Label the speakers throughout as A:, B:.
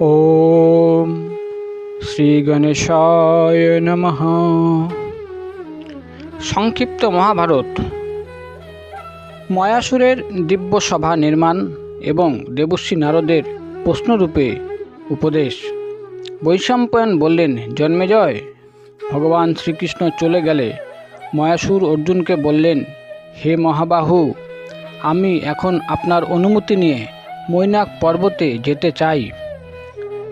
A: ওম শ্রী গণেশায় নমঃ। সংক্ষিপ্ত মহাভারত। ময়াসুরের দিব্য সভা নির্মাণ এবং দেবশ্রী নারদের প্রশ্নরূপে উপদেশ। বৈশাম্পায়ন বললেন জন্মেজয় ভগবান শ্রীকৃষ্ণ চলে গেলে ময়াসুর অর্জুনকে বললেন, হে মহাবাহু, আমি এখন আপনার অনুমতি নিয়ে মৈনাক পর্বতে যেতে চাই।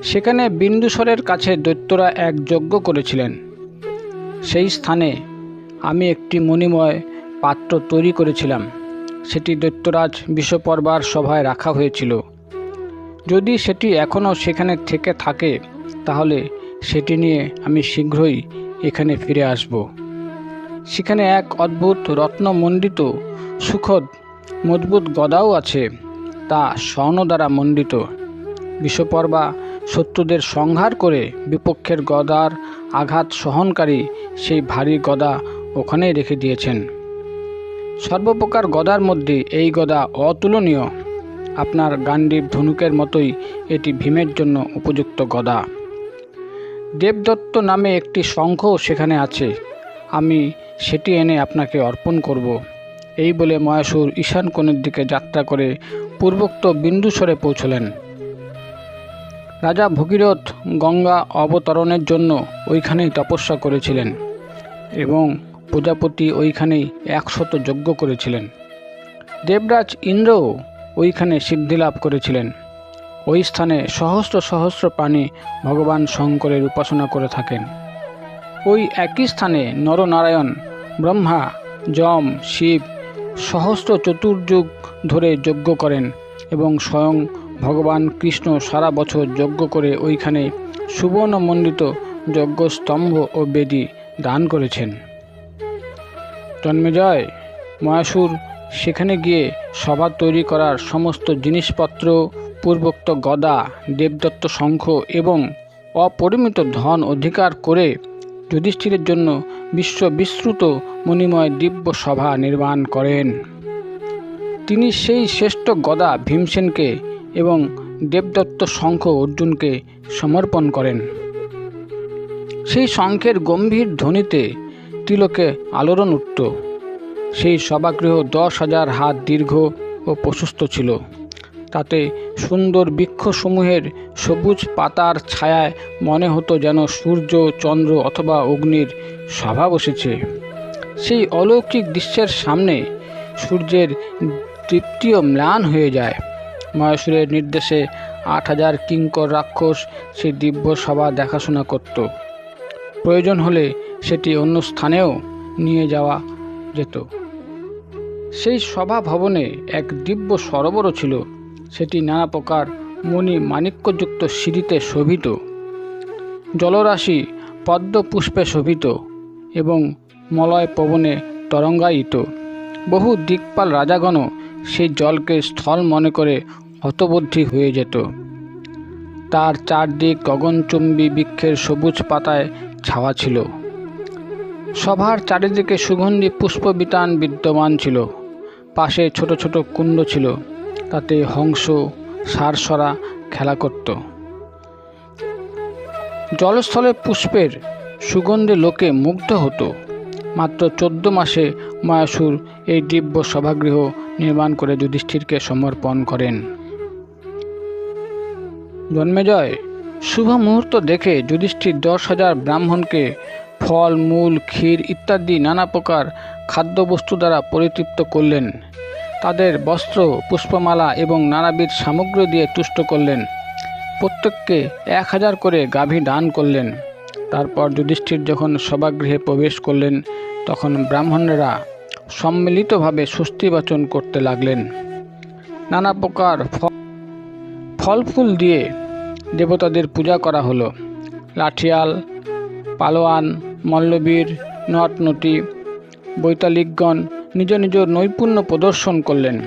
A: সেখানে বিন্দুসরের কাছে দৈত্যরা এক যজ্ঞ করেছিলেন। সেই স্থানে আমি একটি মণিময় পাত্র তৈরি করেছিলাম। সেটি দৈত্যরাজ বিশ্বপর্বার সভায় রাখা হয়েছিল। যদি সেটি এখনও সেখানে থেকে থাকে, তাহলে সেটি নিয়ে আমি শীঘ্রই এখানে ফিরে আসব। সেখানে এক অদ্ভুত রত্নমণ্ডিত, সুখদ, মজবুত গদাও আছে, তা স্বর্ণ দ্বারা মণ্ডিত। বিশ্বপর্বা শত্রুদের সংহার করে বিপক্ষের গদার আঘাত সহনকারী সেই ভারী গদা ওখানেই রেখে দিয়েছেন। সর্বপ্রকার গদার মধ্যে এই গদা অতুলনীয়। আপনার গান্ডীব ধনুকের মতোই এটি ভীমের জন্য উপযুক্ত গদা। দেবদত্ত নামে একটি শঙ্খও সেখানে আছে। আমি সেটি এনে আপনাকে অর্পণ করব। এই বলে ময়াসুর ঈশান কোণের দিকে যাত্রা করে পূর্বোক্ত বিন্দুসরে পৌঁছলেন। রাজা ভগীরথ গঙ্গা অবতরণের জন্য ওইখানেই তপস্যা করেছিলেন এবং প্রজাপতি ওইখানেই একশত যজ্ঞ করেছিলেন। দেবরাজ ইন্দ্রও ওইখানে সিদ্ধিলাভ করেছিলেন। ওই স্থানে সহস্র সহস্র প্রাণী ভগবান শঙ্করের উপাসনা করে থাকেন। ওই একই স্থানে নরনারায়ণ, ব্রহ্মা, যম, শিব সহস্র চতুর্যুগ ধরে যজ্ঞ করেন এবং স্বয়ং ভগবান কৃষ্ণ সারা বছর যজ্ঞ করে ওইখানে সুবর্ণমণ্ডিত যজ্ঞস্তম্ভ ও বেদি দান করেছেন। জন্মেজয় ময়াসুর সেখানে গিয়ে সভা তৈরি করার সমস্ত জিনিসপত্র, পূর্বোক্ত গদা, দেবদত্ত শঙ্খ এবং অপরিমিত ধন অধিকার করে যুধিষ্ঠিরের জন্য বিশ্ব বিস্তৃত মণিময় দিব্য সভা নির্মাণ করেন। তিনি সেই শ্রেষ্ঠ গদা ভীমসেনকে এবং দেবদত্ত শঙ্খ অর্জুনকে সমর্পণ করেন। সেই শঙ্খের গম্ভীর ধ্বনিতে তিলকে আলোড়ন উঠত। সেই সভাগৃহ দশ হাজার হাত দীর্ঘ ও প্রশস্ত ছিল। তাতে সুন্দর বৃক্ষসমূহের সবুজ পাতার ছায়ায় মনে হতো যেন সূর্য, চন্দ্র অথবা অগ্নির সভা বসেছে। সেই অলৌকিক দৃশ্যের সামনে সূর্যের তৃপ্তিও ম্লান হয়ে যায়। মহেশ্বরের নির্দেশে আট হাজার কিঙ্কর রাক্ষস সেই দিব্য সভা দেখাশোনা করত। প্রয়োজন হলে সেটি অন্য স্থানেও নিয়ে যাওয়া যেত। সেই সভা ভবনে এক দিব্য সরোবরও ছিল। সেটি নানা প্রকার মণি মাণিক্যযুক্ত সিঁড়িতে শোভিত। জলরাশি পদ্ম পুষ্পে শোভিত এবং মলয় পবনে তরঙ্গায়িত। বহু দিকপাল রাজাগণ সেই জলকে স্থল মনে করে হতবুদ্ধি হয়ে যেত। তার চারদিক গগনচুম্বী বৃক্ষের সবুজ পাতায় ছাওয়া ছিল। সভার চারিদিকে সুগন্ধি পুষ্পবিতান বিদ্যমান ছিল। পাশে ছোট ছোট কুণ্ড ছিল। তাতে হংস, সারসরা খেলা করত। জলস্থলে পুষ্পের সুগন্ধে লোকে মুগ্ধ হতো। মাত্র চোদ্দ মাসে মায়াসুর এই দিব্য সভাগৃহ নির্মাণ করে যুধিষ্ঠিরকে সমর্পণ করেন। জন্মেজয়। শুভ মুহূর্ত দেখে যুধিষ্ঠির দশ হাজার ব্রাহ্মণকে ফল, মূল, ক্ষীর ইত্যাদি নানা প্রকার খাদ্যবস্তু দ্বারা পরিতৃপ্ত করলেন। তাদের বস্ত্র, পুষ্পমালা এবং নানাবিধ সামগ্রী দিয়ে তুষ্ট করলেন। প্রত্যেককে এক হাজার করে গাভী দান করলেন। তারপর যুধিষ্ঠির যখন সভাগৃহে প্রবেশ করলেন, তখন ব্রাহ্মণেরা সম্মিলিতভাবে স্বস্তিবাচন করতে লাগলেন। নানা প্রকার ফল ফুল দিয়ে দেবতাদের পূজা করা হলো। লাঠিয়াল, পালোয়ান, মল্লবীর, নটনটি, বৈতালিকগণ নিজ নিজ নৈপুণ্য প্রদর্শন করলেন।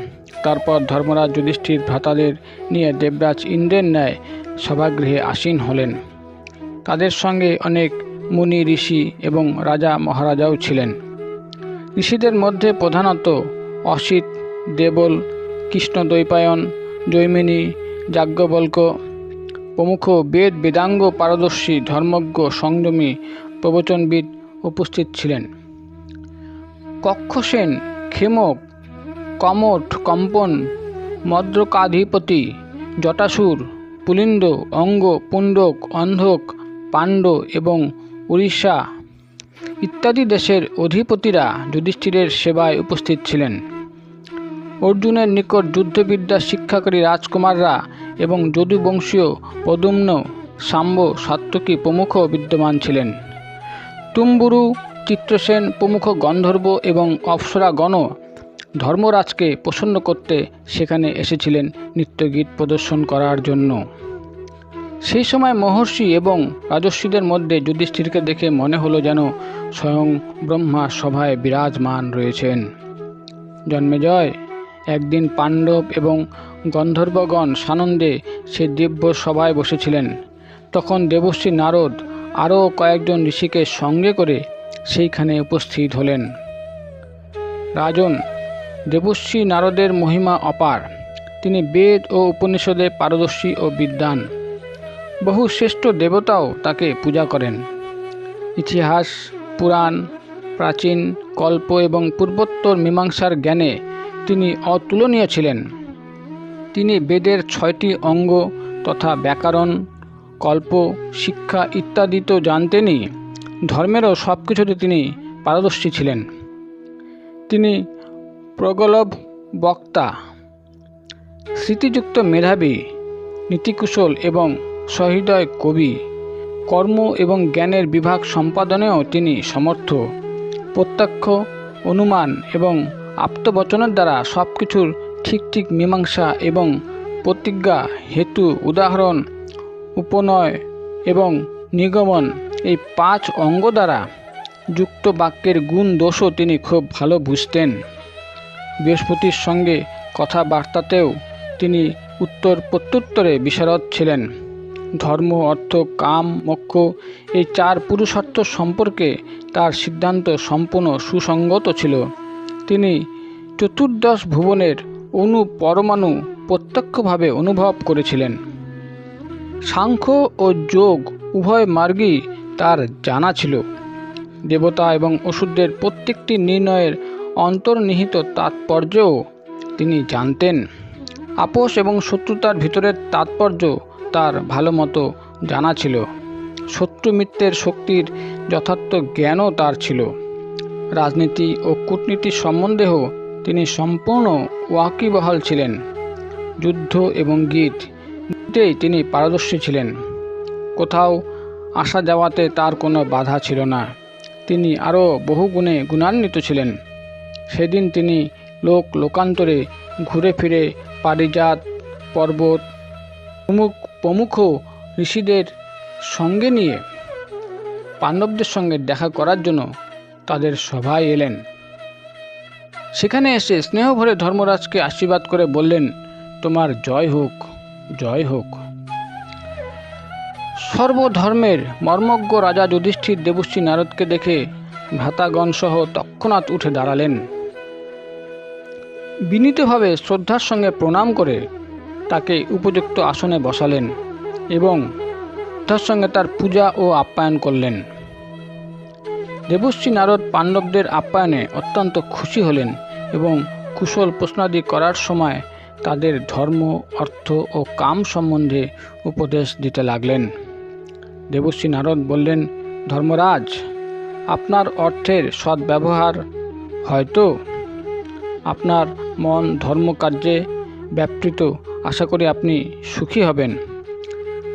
A: তারপর ধর্মরাজ যুধিষ্ঠির ভ্রাতাদের নিয়ে দেবরাজ ইন্দ্রের ন্যায় সভাগৃহে আসীন হলেন। তাদের সঙ্গে অনেক মুনি, ঋষি এবং রাজা মহারাজাও ছিলেন। ঋষিদের মধ্যে প্রধানত অসিত, দেবল কৃষ্ণ দ্বৈপায়ন জৈমিনী, যাজ্ঞবল্ক প্রমুখ বেদ, বেদাঙ্গ, পারদর্শী, ধর্মজ্ঞ, সংযমী প্রবচনবিদ উপস্থিত ছিলেন। কক্ষসেন ক্ষেমক কমঠ, কম্পন, মদ্রকাধিপতি, জটাসুর, পুলিন্দ, অঙ্গ, পুণ্ডক, অন্ধক, পাণ্ড এবং উড়িষ্যা ইত্যাদি দেশের অধিপতিরা যুধিষ্ঠিরের সেবায় উপস্থিত ছিলেন। অর্জুনের নিকট যুদ্ধবিদ্যা শিক্ষাকারী রাজকুমাররা এবং যদুবংশীয় পদুম্ন সাম্ব সাত্তকী প্রমুখ বিদ্যমান ছিলেন। টুম্বুরু চিত্রসেন প্রমুখ গন্ধর্ব এবং অপ্সরাগণ ধর্মরাজকে প্রসন্ন করতে সেখানে এসেছিলেন নৃত্যগীত প্রদর্শন করার জন্য। সেই সময় মহর্ষি এবং রাজস্বীদের মধ্যে যুধিষ্ঠিরকে দেখে মনে হলো যেন স্বয়ং ব্রহ্মা সভায় বিরাজমান রয়েছেন। জন্মেজয় একদিন পাণ্ডব এবং গন্ধর্বগণ সানন্দে সে দিব্য সভায় বসেছিলেন। তখন দেবশ্রী নারদ আরও কয়েকজন ঋষিকে সঙ্গে করে সেইখানে উপস্থিত হলেন। রাজন, দেবশ্রী নারদের মহিমা অপার। তিনি বেদ ও উপনিষদে পারদর্শী ও বিদ্বান। বহু শ্রেষ্ঠ দেবতাও তাকে পূজা করেন। ইতিহাস, পুরাণ, প্রাচীন, কল্প এবং পূর্বোত্তর মীমাংসার জ্ঞানে তিনি অতুলনীয় ছিলেন। তিনি বেদের ছয়টি অঙ্গ তথা ব্যাকরণ, কল্প, শিক্ষা ইত্যাদি তো জানতেনই। ধর্মেরও সব কিছুতে তিনি পারদর্শী ছিলেন। তিনি প্রগলভ বক্তা, স্মৃতিযুক্ত মেধাবী, নীতিকুশল এবং সহৃদয় কবি। কর্ম এবং জ্ঞানের বিভাগ সম্পাদনেও তিনি সমর্থ। প্রত্যক্ষ, অনুমান এবং আপ্তবচনের দ্বারা সব কিছুর ঠিক ঠিক মীমাংসা এবং প্রতিজ্ঞা হেতু উদাহরণ, উপনয় এবং নিগমন এই পাঁচ অঙ্গ দ্বারা যুক্ত বাক্যের গুণ দোষও তিনি খুব ভালো বুঝতেন। বৃহস্পতির সঙ্গে কথাবার্তাতেও তিনি উত্তর প্রত্যুত্তরে বিশারদ ছিলেন। ধর্ম, অর্থ, কাম, মোক্ষ এই চার পুরুষার্থ সম্পর্কে তার সিদ্ধান্ত সম্পূর্ণ সুসঙ্গত ছিল। তিনি চতুর্দশ ভুবনের অণু পরমাণু প্রত্যক্ষভাবে অনুভব করেছিলেন। সাংখ্য ও যোগ উভয় মার্গই তার জানা ছিল। দেবতা এবং ওষুধদের প্রত্যেকটি নির্ণয়ের অন্তর্নিহিত তাৎপর্যও তিনি জানতেন। আপোষ এবং শত্রুতার ভিতরের তাৎপর্য তার ভালো মতো জানা ছিল। শত্রু মিত্রের শক্তির যথার্থ জ্ঞানও তার ছিল। রাজনীতি ও কূটনীতি সম্বন্ধেও তিনি সম্পূর্ণ ওয়াকিবহাল ছিলেন। যুদ্ধ এবং গীত গীতেই তিনি পারদর্শী ছিলেন। কোথাও আসা যাওয়াতে তার কোনো বাধা ছিল না। তিনি আরও বহু গুণে গুণান্বিত ছিলেন। সেদিন তিনি লোক লোকান্তরে ঘুরে ফিরে পারিজাত পর্বত প্রমুখ প্রমুখ ঋষিদের সঙ্গে নিয়ে পাণ্ডবদের সঙ্গে দেখা করার জন্য তাদের সভায় এলেন। সেখানে এসে স্নেহভরে ধর্মরাজকে আশীর্বাদ করে বললেন, তোমার জয় হোক জয় হোক। সর্বধর্মের মর্মজ্ঞ রাজা যুধিষ্ঠির দেবশ্রী নারদকে দেখে ভ্রাতাগণসহ তৎক্ষণাৎ উঠে দাঁড়ালেন। বিনীতভাবে শ্রদ্ধার সঙ্গে প্রণাম করে তাকে উপযুক্ত আসনে বসালেন এবং তার সঙ্গে তার পূজা ও আপ্যায়ন করলেন। দেবশ্রী নারদ পাণ্ডবদের আপ্যায়নে অত্যন্ত খুশি হলেন। এবং কুশল প্রশ্নাদি করার সময় তাদের ধর্ম, অর্থ ও কাম সম্বন্ধে উপদেশ দিতে লাগলেন। দেবশ্রী নারদ বললেন, ধর্মরাজ, আপনার অর্থের সদ্ব্যবহার হয়তো। আপনার মন ধর্মকার্যে ব্যাপৃত। আশা করি আপনি সুখী হবেন।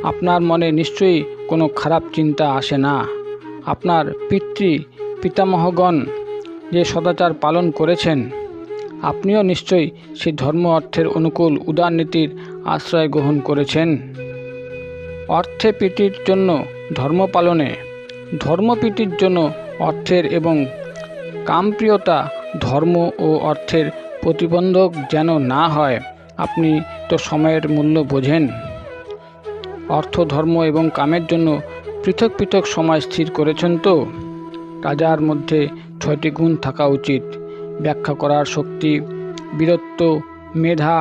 A: আপনার মনে নিশ্চয়ই কোনো খারাপ চিন্তা আসে না। আপনার পিতৃ পিতামহগণ যে সদাচার পালন করেছেন আপনিও নিশ্চয়ই সেই ধর্ম অর্থের অনুকূল উদার নীতির আশ্রয় গ্রহণ করেছেন। অর্থে প্রীতির জন্য ধর্ম পালনে ধর্মপ্রীতির জন্য অর্থের এবং কামপ্রিয়তা ধর্ম ও অর্থের প্রতিবন্ধক যেন না হয়, আপনি তো সময়ের মূল্য বোঝেন। অর্থ, ধর্ম এবং কামের জন্য পৃথক পৃথক সময় স্থির করেছেন তো? রাজার মধ্যে ছয়টি গুণ থাকা উচিত। ব্যাখ্যা করার শক্তি, বীরত্ব, মেধা,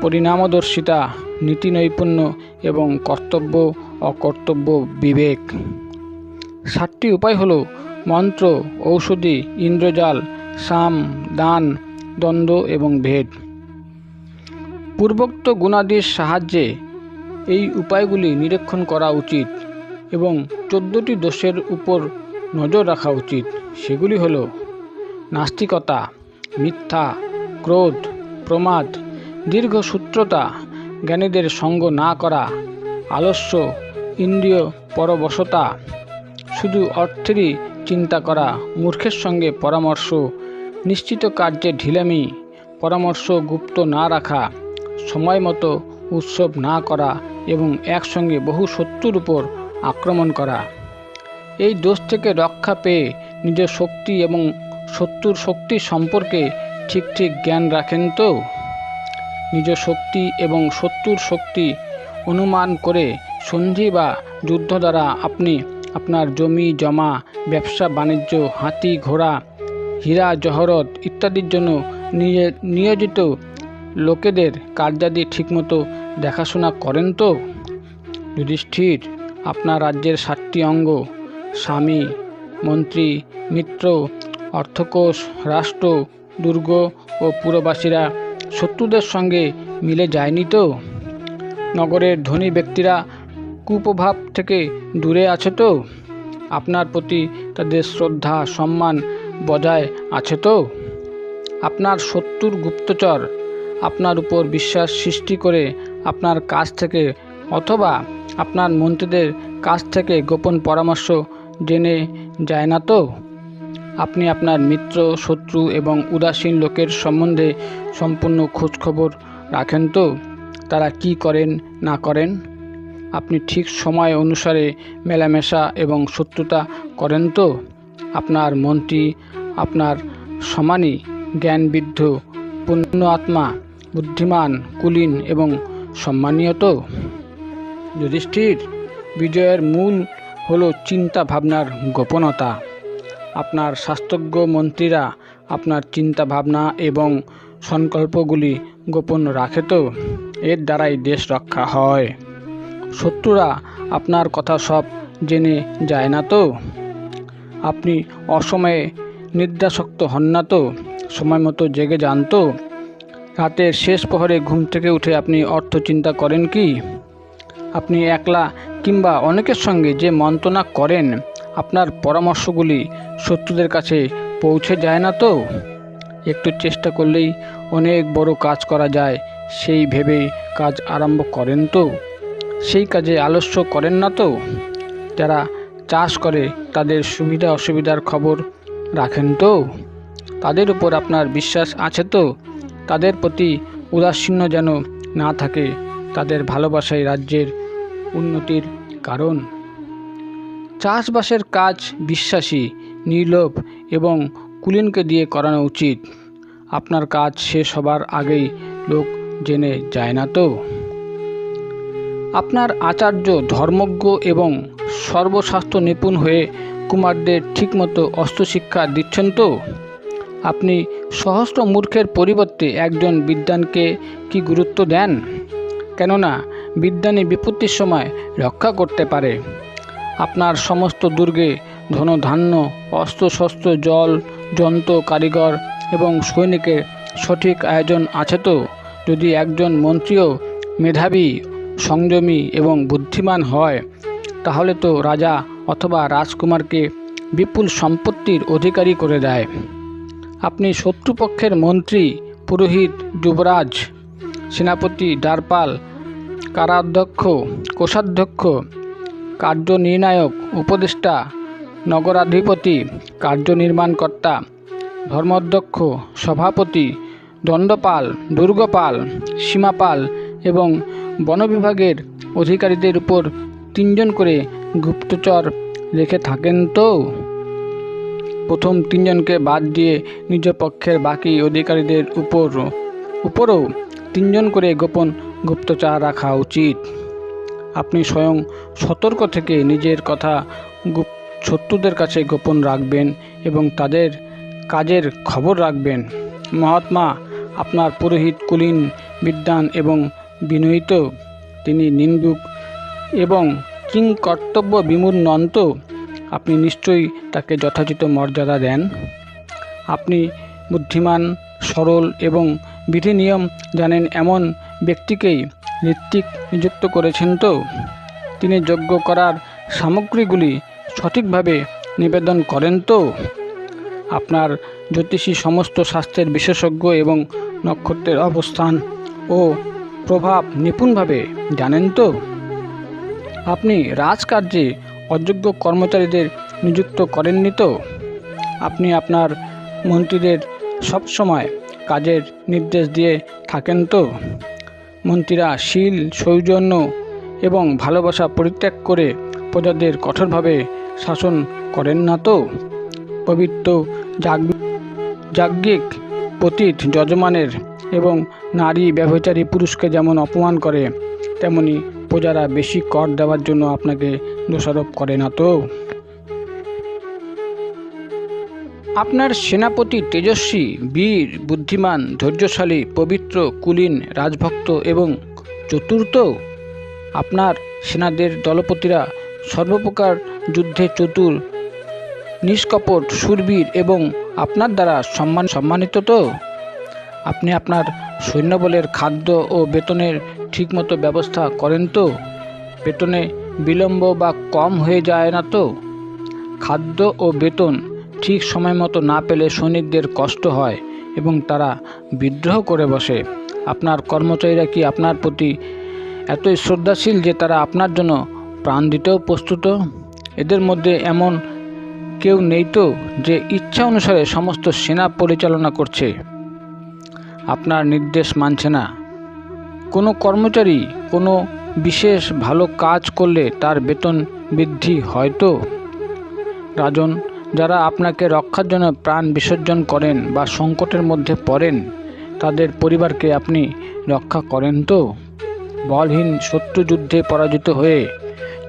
A: পরিণামদর্শিতা, নীতি নৈপুণ্য এবং কর্তব্য, অকর্তব্য, বিবেক। সাতটি উপায় হলো মন্ত্র, ঔষধি, ইন্দ্রজাল, সাম, দান, দ্বন্দ্ব এবং ভেদ। পূর্বোক্ত গুণাদির সাহায্যে এই উপায়গুলি নিরীক্ষণ করা উচিত এবং চোদ্দোটি দোষের উপর নজর রাখা উচিত। সেগুলি হল নাস্তিকতা, মিথ্যা, ক্রোধ, প্রমাদ দীর্ঘসূত্রতা জ্ঞানীদের সঙ্গ না করা, আলস্য, ইন্দ্রিয় পরবশতা, শুধু অর্থেরই চিন্তা করা, মূর্খের সঙ্গে পরামর্শ, নিশ্চিত কার্যে ঢিলামি, পরামর্শ গুপ্ত না রাখা, সময় মতো উৎসব না করা এবং একসঙ্গে বহু শত্রুর উপর আক্রমণ করা। এই দোষ থেকে রক্ষা পেয়ে নিজের শক্তি এবং শত্রুর শক্তি সম্পর্কে ঠিক ঠিক জ্ঞান রাখেন তো? নিজ শক্তি এবং শত্রুর শক্তি অনুমান করে সন্ধি বা যুদ্ধ দ্বারা আপনি আপনার জমি, জমা, ব্যবসা, বাণিজ্য, হাতি, ঘোড়া, হীরা, জহরত ইত্যাদির জন্য নিয়ে নিয়োজিত লোকেদের কার্যাদি ঠিকমতো দেখাশোনা করেন তো? যুধিষ্ঠির, আপনার রাজ্যের সাতটি অঙ্গ, স্বামী, মন্ত্রী, মিত্র অর্থকোষ, রাষ্ট্র, দুর্গ ও পুরবাসীরা শত্রুদের সঙ্গে মিলে যায়নি তো? নগরের ধনী ব্যক্তিরা কুপ্রভাব থেকে দূরে আছে তো? আপনার প্রতি তাদের শ্রদ্ধা, সম্মান বজায় আছে তো? আপনার শত্রুর গুপ্তচর আপনার উপর বিশ্বাস সৃষ্টি করে আপনার কাছ থেকে অথবা আপনার মন্ত্রীদের কাছ থেকে গোপন পরামর্শ জেনে যায় না তো? আপনি আপনার মিত্র, শত্রু এবং উদাসীন লোকের সম্বন্ধে সম্পূর্ণ খোঁজখবর রাখেন তো? তারা কি করেন, না করেন? আপনি ঠিক সময় অনুসারে মেলামেশা এবং শত্রুতা করেন তো? আপনার মন্ত্রী আপনার সমানই জ্ঞানবিদ্ধ, পূর্ণ আত্মা, বুদ্ধিমান, কুলীন এবং সম্মানীয় তো? যুধিষ্ঠির, বিজয়ের মূল হলো চিন্তা ভাবনার গোপনতা। আপনার শাস্ত্রজ্ঞ মন্ত্রীরা আপনার চিন্তা ভাবনা এবং সংকল্পগুলি গোপন রাখে তো? এর দ্বারাই দেশ রক্ষা হয়। শত্রুরা আপনার কথা সব জেনে যায় না তো? আপনি অসময়ে নিদ্রাসক্ত হন না তো? সময় মতো জেগে যান তো? রাতের শেষ প্রহরে ঘুম থেকে উঠে আপনি অর্থ চিন্তা করেন কি? আপনি একলা কিংবা অনেকের সঙ্গে যে মন্ত্রণা করেন আপনার পরামর্শগুলি শত্রুদের কাছে পৌঁছে যায় না তো? একটু চেষ্টা করলেই অনেক বড় কাজ করা যায়, সেই ভেবে কাজ আরম্ভ করেন তো। সেই কাজে আলস্য করেন না তো? যারা চাষ করে তাদের সুবিধা অসুবিধার খবর রাখেন তো? তাদের উপর আপনার বিশ্বাস আছে তো? তাদের প্রতি উদাসীন্য যেন না থাকে, তাদের ভালোবাসাই রাজ্যের উন্নতির কারণ। চাষবাসের কাজ বিশ্বাসী, নির্লোভ এবং কুলীনকে দিয়ে করানো উচিত। আপনার কাজ শেষ হবার আগেই লোক জেনে যায় না তো? আপনার আচার্য ধর্মজ্ঞ এবং সর্বস্বাস্থ্য নিপুণ হয়ে কুমারদের ঠিকমতো অস্ত্রশিক্ষা দিচ্ছেন তো? আপনি সহস্র মূর্খের পরিবর্তে একজন বিদ্যানকে কি গুরুত্ব দেন? কেননা বিদ্যানী বিপত্তির সময় রক্ষা করতে পারে। আপনার সমস্ত দুর্গে ধনধান্য, অস্ত্রশস্ত্র, জল, যন্ত্র, কারিগর এবং সৈনিকের সঠিক আয়োজন আছে তো? যদি একজন মন্ত্রীও মেধাবী, সংযমী এবং বুদ্ধিমান হয়, তাহলে তো রাজা অথবা রাজকুমারকে বিপুল সম্পত্তির অধিকারী করে দেয়। আপনি শত্রুপক্ষের মন্ত্রী, পুরোহিত, যুবরাজ, সেনাপতি, দ্বারপাল, কারাধ্যক্ষ, কোষাধ্যক্ষ কার্যনির্ণায়ক উপদেষ্টা, নগরাধিপতি, কার্যনির্মাণকর্তা, ধর্মাধ্যক্ষ, সভাপতি, দণ্ডপাল, দুর্গপাল, সীমাপাল এবং বনবিভাগের অধিকারীদের উপর তিনজন করে গুপ্তচর রেখে থাকেন তো? প্রথম তিনজনকে বাদ দিয়ে নিজ পক্ষের বাকি অধিকারীদের উপর উপরও তিনজন করে গোপন গুপ্তচর রাখা উচিত। আপনি স্বয়ং সতর্ক থেকে নিজের কথা শত্রুদের কাছে গোপন রাখবেন এবং তাদের কাজের খবর রাখবেন। মহাত্মা, আপনার পুরোহিত, কুলীন, বিদ্বান এবং বিনয়িত, তিনি নিন্দুক এবং কিং কর্তব্য বিমূর নন আপনি নিশ্চয়ই তাকে যথাযথ মর্যাদা দেন। আপনি বুদ্ধিমান, সরল এবং বিধি নিয়ম জানেন এমন ব্যক্তিকেই ঋত্বিক নিযুক্ত করেছেন তো? তিনি যোগ্য করার সামগ্রীগুলি সঠিকভাবে নিবেদন করেন তো? আপনার জ্যোতিষী সমস্ত শাস্ত্রের বিশেষজ্ঞ এবং নক্ষত্রের অবস্থান ও প্রভাব নিপুণভাবে জানেন তো? আপনি রাজকার্যে অযোগ্য কর্মচারীদের নিযুক্ত করেননি তো? আপনি আপনার মন্ত্রীদের সবসময় কাজের নির্দেশ দিয়ে থাকেন তো? মন্ত্রীরা শীল, সৌজন্য এবং ভালোবাসা পরিত্যাগ করে প্রজাদের কঠোরভাবে শাসন করেন না তো? পবিত্র যাগ যাজ্ঞিক পতীত যজমানের এবং নারী ব্যবচারী পুরুষকে যেমন অপমান করে, তেমনি প্রজারা বেশি কর দেওয়ার জন্য আপনাকে দোষারোপ করে না তো? আপনার সেনাপতি তেজস্বী, বীর, বুদ্ধিমান, ধৈর্যশালী, পবিত্র, কুলীন, রাজভক্ত এবং চতুর্থ আপনার সেনাদের দলপতিরা সর্বপ্রকার যুদ্ধে চতুর, নিষ্কপট, সুরবীর এবং আপনার দ্বারা সম্মান সম্মানিত তো? আপনি আপনার সৈন্যবলের খাদ্য ও বেতনের ঠিকমতো ব্যবস্থা করেন তো? বেতনে বিলম্ব বা কম হয়ে যায় না তো? খাদ্য ও বেতন ঠিক সময় মতো না পেলে সৈনিকদের কষ্ট হয় এবং তারা বিদ্রোহ করে বসে। আপনার কর্মচারীরা কি আপনার প্রতি এতই শ্রদ্ধাশীল যে তারা আপনার জন্য প্রাণ দিতেও প্রস্তুত? এদের মধ্যে এমন কেউ নেই তো যে ইচ্ছা অনুসারে সমস্ত সেনা পরিচালনা করছে। আপনার নির্দেশ মানছে না। কোনো কর্মচারী কোনো বিশেষ ভালো কাজ করলে তার বেতন বৃদ্ধি হয়তো রাজন যারা আপনাকে রক্ষার জন্য প্রাণ বিসর্জন করেন বা সংকটের মধ্যে পড়েন, তাদের পরিবারকে আপনি রক্ষা করেন তো? বলহীন শত্রু যুদ্ধে পরাজিত হয়ে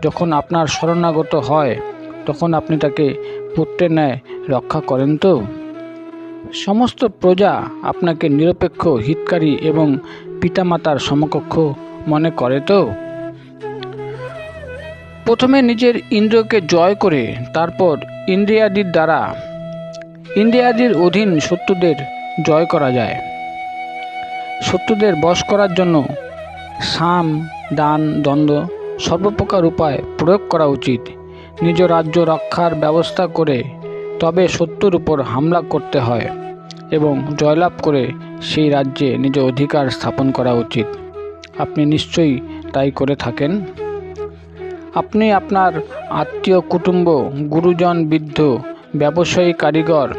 A: যখন আপনার শরণাগত হয়, তখন আপনি তাকে পুত্রের ন্যায় রক্ষা করেন তো? সমস্ত প্রজা আপনাকে নিরপেক্ষ, হিতকারী এবং পিতামাতার সমকক্ষ মনে করে তো? প্রথমে নিজের ইন্দ্রিয়কে জয় করে, তারপর ইন্দ্রিয়াদির দ্বারা ইন্দ্রিয়াদির অধীন শত্রুদের জয় করা যায়। শত্রুদের বশ করার জন্য সাম, দান, দ্বন্দ্ব সর্বপ্রকার উপায় প্রয়োগ করা উচিত। নিজ রাজ্য রক্ষার ব্যবস্থা করে তবে শত্রুর উপর হামলা করতে হয় এবং জয়লাভ করে সেই রাজ্যে নিজ অধিকার স্থাপন করা উচিত। আপনি নিশ্চয়ই তাই করে থাকেন। আপনি আপনার আত্মীয় কুটুম্ব, গুরুজন, বৃদ্ধ, ব্যবসায়ী, কারিগর,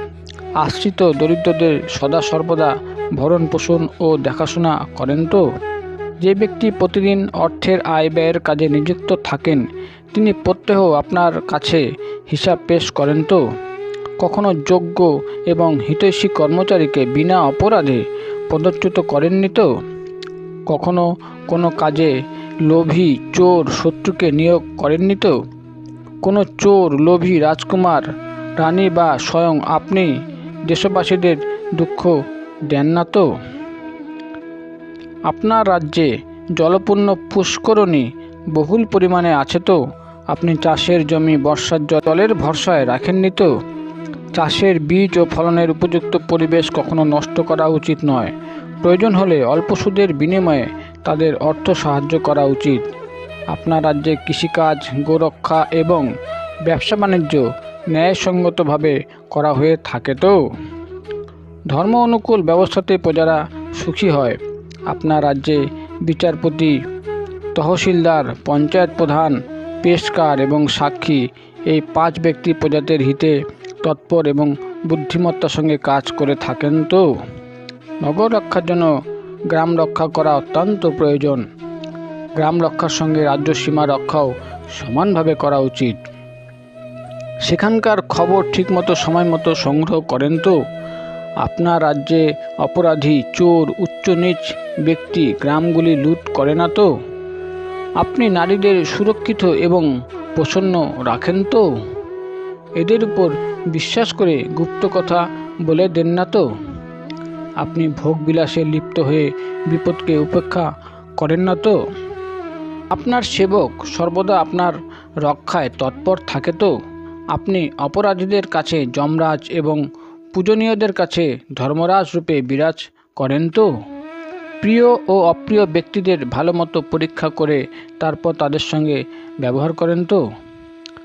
A: আশ্রিত দরিদ্রদের সদা সর্বদা ভরণ পোষণ ও দেখাশোনা করেন তো? যে ব্যক্তি প্রতিদিন অর্থের আয় ব্যয়ের কাজে নিযুক্ত থাকেন, তিনি প্রত্যহ আপনার কাছে হিসাব পেশ করেন তো? কখনো যোগ্য এবং হিতৈষী কর্মচারীকে বিনা অপরাধে পদচ্যুত করেননি তো? কখনো কোনো কাজে লোভী চোর শত্রুকে নিয়োগ করেননি তো? কোনো চোর, লোভী রাজকুমার, রানী বা স্বয়ং আপনি দেশবাসীদের দুঃখ দেন না তো? আপনার রাজ্যে জলপূর্ণ পুষ্করণী বহুল পরিমাণে আছে তো? আপনি চাষের জমি বর্ষার জলের ভরসায় রাখেননি তো? চাষের বীজ ও ফলনের উপযুক্ত পরিবেশ কখনো নষ্ট করা উচিত নয়। প্রয়োজন হলে অল্প সুদের বিনিময়ে তাদের অর্থ সাহায্য করা উচিত। আপনার রাজ্যে কৃষিকাজ, গোরক্ষা এবং ব্যবসা বাণিজ্য ন্যায়সঙ্গতভাবে করা হয়ে থাকে তো? ধর্ম অনুকূল ব্যবস্থাতে প্রজারা সুখী হয়। আপনার রাজ্যে বিচারপতি, তহসিলদার, পঞ্চায়েত প্রধান, পেশকার এবং সাক্ষী এই পাঁচ ব্যক্তি প্রজাতির হিতে তৎপর এবং বুদ্ধিমত্তার সঙ্গে কাজ করে থাকেন তো? নগর রক্ষার জন্য গ্রাম রক্ষা করা অত্যন্ত প্রয়োজন। গ্রাম রক্ষার সঙ্গে রাজ্য সীমা রক্ষাও সমানভাবে করা উচিত। সেখানকার খবর ঠিকমতো সময় মতো সংগ্রহ করেন তো? আপনার রাজ্যে অপরাধী, চোর উচ্চ নীচ ব্যক্তি গ্রামগুলি লুট করে না তো? আপনি নারীদের সুরক্ষিত এবং প্রসন্ন রাখেন তো? এদের উপর বিশ্বাস করে গুপ্ত কথা বলে দেন না তো? আপনি ভোগ বিলাসে লিপ্ত হয়ে বিপদকে উপেক্ষা করেন না তো? আপনার সেবক সর্বদা আপনার রক্ষায় তৎপর থাকে তো? আপনি অপরাধীদের কাছে যমরাজ এবং পূজনীয়দের কাছে ধর্মরাজ রূপে বিরাজ করেন তো? প্রিয় ও অপ্রিয় ব্যক্তিদের ভালো মতো পরীক্ষা করে তারপর তাদের সঙ্গে ব্যবহার করেন তো?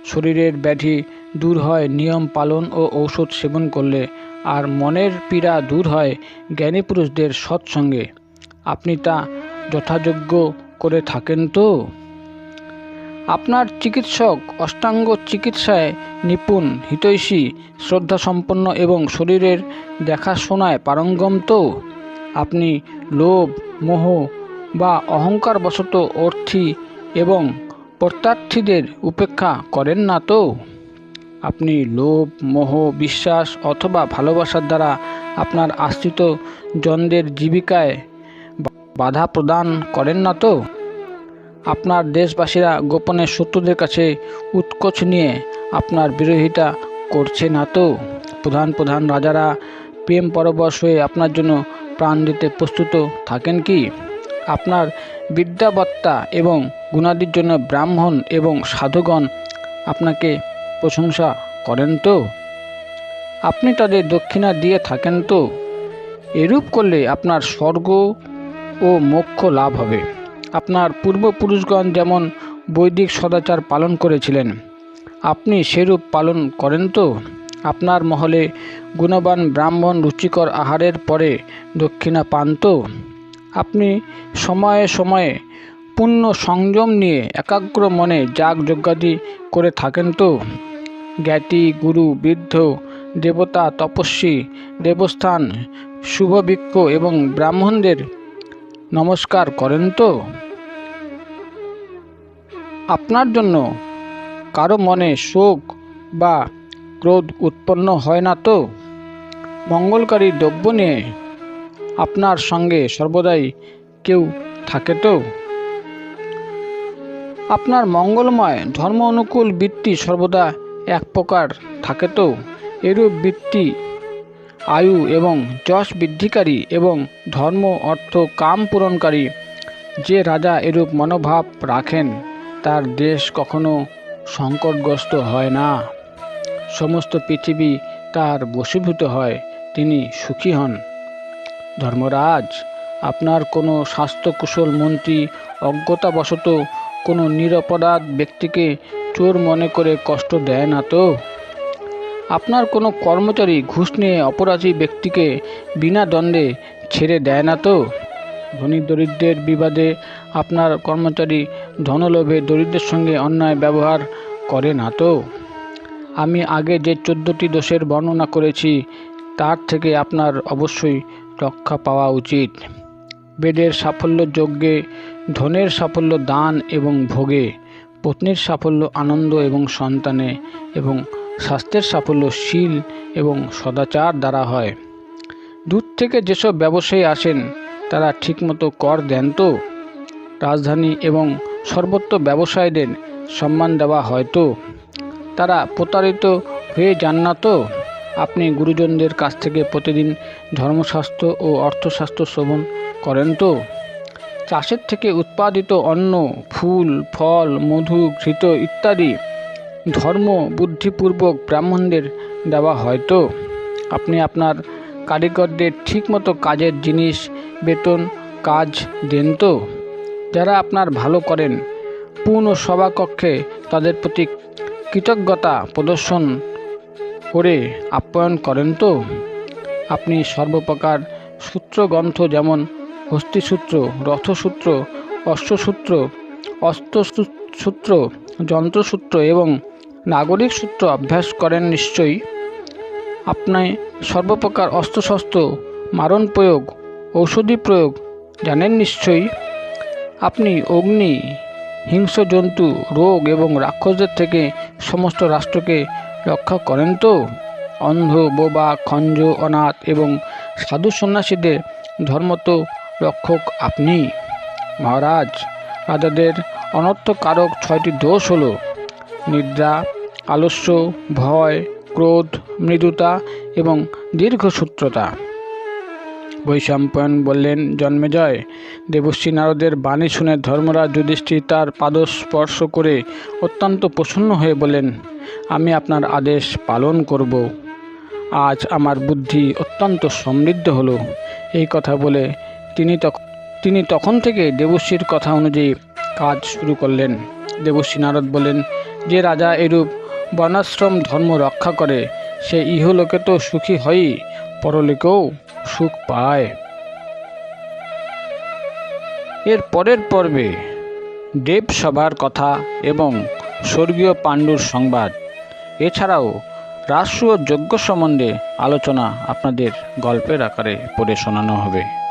A: শরীরের ব্যাধি দূর হয়, নিয়ম পালন ও ঔষধ সেবন করলে আর মনের পীড়া দূর হয় জ্ঞানী পুরুষদের সৎসঙ্গে। আপনি তা যথাযোগ্য করে থাকেন তো? আপনার চিকিৎসক অষ্টাঙ্গ চিকিৎসায় নিপুণ, হিতৈষী, শ্রদ্ধাসম্পন্ন এবং শরীরের দেখাশোনায় পারঙ্গম তো? আপনি লোভ, মোহ বা অহংকার অহংকারবশত অর্থী এবং প্রত্যার্থীদের উপেক্ষা করেন না তো? আপনি লোভ, মোহ, বিশ্বাস অথবা ভালোবাসার দ্বারা আপনার আশ্রিত জনদের জীবিকায় বাধা প্রদান করেন না তো? আপনার দেশবাসীরা গোপনে শত্রুদের কাছে উৎকোচ নিয়ে আপনার বিরোধিতা করছে না তো? প্রধান প্রধান রাজারা প্রেম পরবশ হয়ে আপনার জন্য প্রাণ দিতে প্রস্তুত থাকেন কি? আপনার বিদ্যাবত্তা এবং গুণাদির জন্য ব্রাহ্মণ এবং সাধুগণ আপনাকে প্রশংসা করেন তো। আপনি তাদের দক্ষিণা দিয়ে থাকেন তো। এরূপ করলে আপনার স্বর্গ ও মোক্ষ লাভ হবে। আপনার পূর্বপুরুষগণ যেমন বৈদিক সদাচার পালন করেছিলেন, আপনি সেরূপ পালন করেন তো। আপনার মহলে গুণবান ব্রাহ্মণ রুচিকর আহারের পরে দক্ষিণা পান তো। আপনি সময়ে সময়ে পূর্ণ সংযম নিয়ে একাগ্র মনে যাগ যজ্ঞাদি করে থাকেন তো। জ্ঞাতি, গুরু, বৃদ্ধ, দেবতা, তপস্বী, দেবস্থান, শুভবৃক্ষ এবং ব্রাহ্মণদের নমস্কার করেন তো? আপনার জন্য কারও মনে শোক বা ক্রোধ উৎপন্ন হয় না তো? মঙ্গলকারী দ্রব্য নিয়ে আপনার সঙ্গে সর্বদাই কেউ থাকে তো? আপনার মঙ্গলময় ধর্ম অনুকূল বৃত্তি সর্বদা এক প্রকার থাকে তো? এরূপ বৃত্তি, আয়ু এবং যশ বৃদ্ধিকারী এবং ধর্ম, অর্থ, কাম পূরণকারী যে রাজা এরূপ মনোভাব রাখেন, তার দেশ কখনো সংকটগ্রস্ত হয় না। সমস্ত পৃথিবী তার বশীভূত হয়, তিনি সুখী হন। ধর্মরাজ, আপনার কোনো স্বাস্থ্যকুশল মন্ত্রী অজ্ঞতাবশত কোনো নিরপরাধ ব্যক্তিকে চোর মনে করে কষ্ট দেয় না তো? আপনার কোনো কর্মচারী ঘুষ নিয়ে অপরাধী ব্যক্তিকে বিনা দণ্ডে ছেড়ে দেয় না তো? ধনী দরিদ্রের বিবাদে আপনার কর্মচারী ধনলোভে দরিদ্রের সঙ্গে অন্যায় ব্যবহার করে না তো? আমি আগে যে চোদ্দোটি দোষের বর্ণনা করেছি, তার থেকে আপনার অবশ্যই রক্ষা পাওয়া উচিত। বেদের সাফল্য যজ্ঞে, ধনের সাফল্য দান এবং ভোগে। পত্নীর সাফল্য, আনন্দ এবং সন্তানে এবং স্বাস্থ্যের সাফল্য, শীল এবং সদাচার দ্বারা হয়। দূর থেকে যেসব ব্যবসায়ী আসেন, তারা ঠিকমতো কর দেন তো? রাজধানী এবং সর্বত্র ব্যবসায়ীদের সম্মান দেওয়া হয় তো? তারা প্রতারিত হয়ে যান না তো? আপনি গুরুজনদের কাছ থেকে প্রতিদিন ধর্মশাস্ত্র ও অর্থশাস্ত্র শ্রবণ করেন তো? চাষের থেকে উৎপাদিত অন্ন, ফুল, ফল, মধু, ঘৃত ইত্যাদি ধর্ম বুদ্ধিপূর্বক ব্রাহ্মণদের দেওয়া হয় তো? আপনি আপনার কারিগরদের ঠিকমতো কাজের জিনিস, বেতন, কাজ দেন তো? যারা আপনার ভালো করেন, পূর্ণ সভাকক্ষে তাদের প্রতি কৃতজ্ঞতা প্রদর্শন করে আপ্যায়ন করেন তো? আপনি সর্বপ্রকার সূত্রগ্রন্থ যেমন হস্তিসূত্র রথসূত্র, অশ্বসূত্র অস্ত্রসূত্র যন্ত্রসূত্র এবং নাগরিক সূত্র অভ্যাস করেন নিশ্চয়ই। আপনি সর্বপ্রকার অস্ত্রশস্ত্র, মারণ প্রয়োগ, ঔষধি প্রয়োগ জানেন নিশ্চয়ই। আপনি অগ্নি, হিংস্র জন্তু, রোগ এবং রাক্ষসদের থেকে সমস্ত রাষ্ট্রকে রক্ষা করেন তো? অন্ধ, বোবা, খঞ্জ, অনাথ এবং সাধু সন্ন্যাসীদের ধর্ম তো রক্ষক আপনি। মহারাজ, রাজাদের অনর্থকারক ছয়টি দোষ হলো, নিদ্রা, আলস্য, ভয়, ক্রোধ, মৃদুতা এবং দীর্ঘসূত্রতা। বৈশাম্পায়ন বললেন জন্মেজয় দেবশ্রী নারদের বাণী শুনে ধর্মরাজ যুধিষ্ঠির তার পাদস্পর্শ করে অত্যন্ত প্রসন্ন হয়ে বলেন আমি আপনার আদেশ পালন করব। আজ আমার বুদ্ধি অত্যন্ত সমৃদ্ধ হলো। এই কথা বলে তিনি তখন তিনি তখন থেকে দেবশ্রীর কথা অনুযায়ী কাজ শুরু করলেন। দেবশ্রী নারদ বলেন যে রাজা এরূপ বর্ণাশ্রম ধর্ম রক্ষা করে, সে ইহলোকে তো সুখী হয়ই পরলোকেও সুখ পায়। এর পরের পর্বে দেবসভার কথা এবং স্বর্গীয় পাণ্ডুর সংবাদ। এছাড়াও রাষ্ট্র যজ্ঞ সম্বন্ধে আলোচনা আপনাদের গল্পের আকারে পড়ে শোনানো হবে।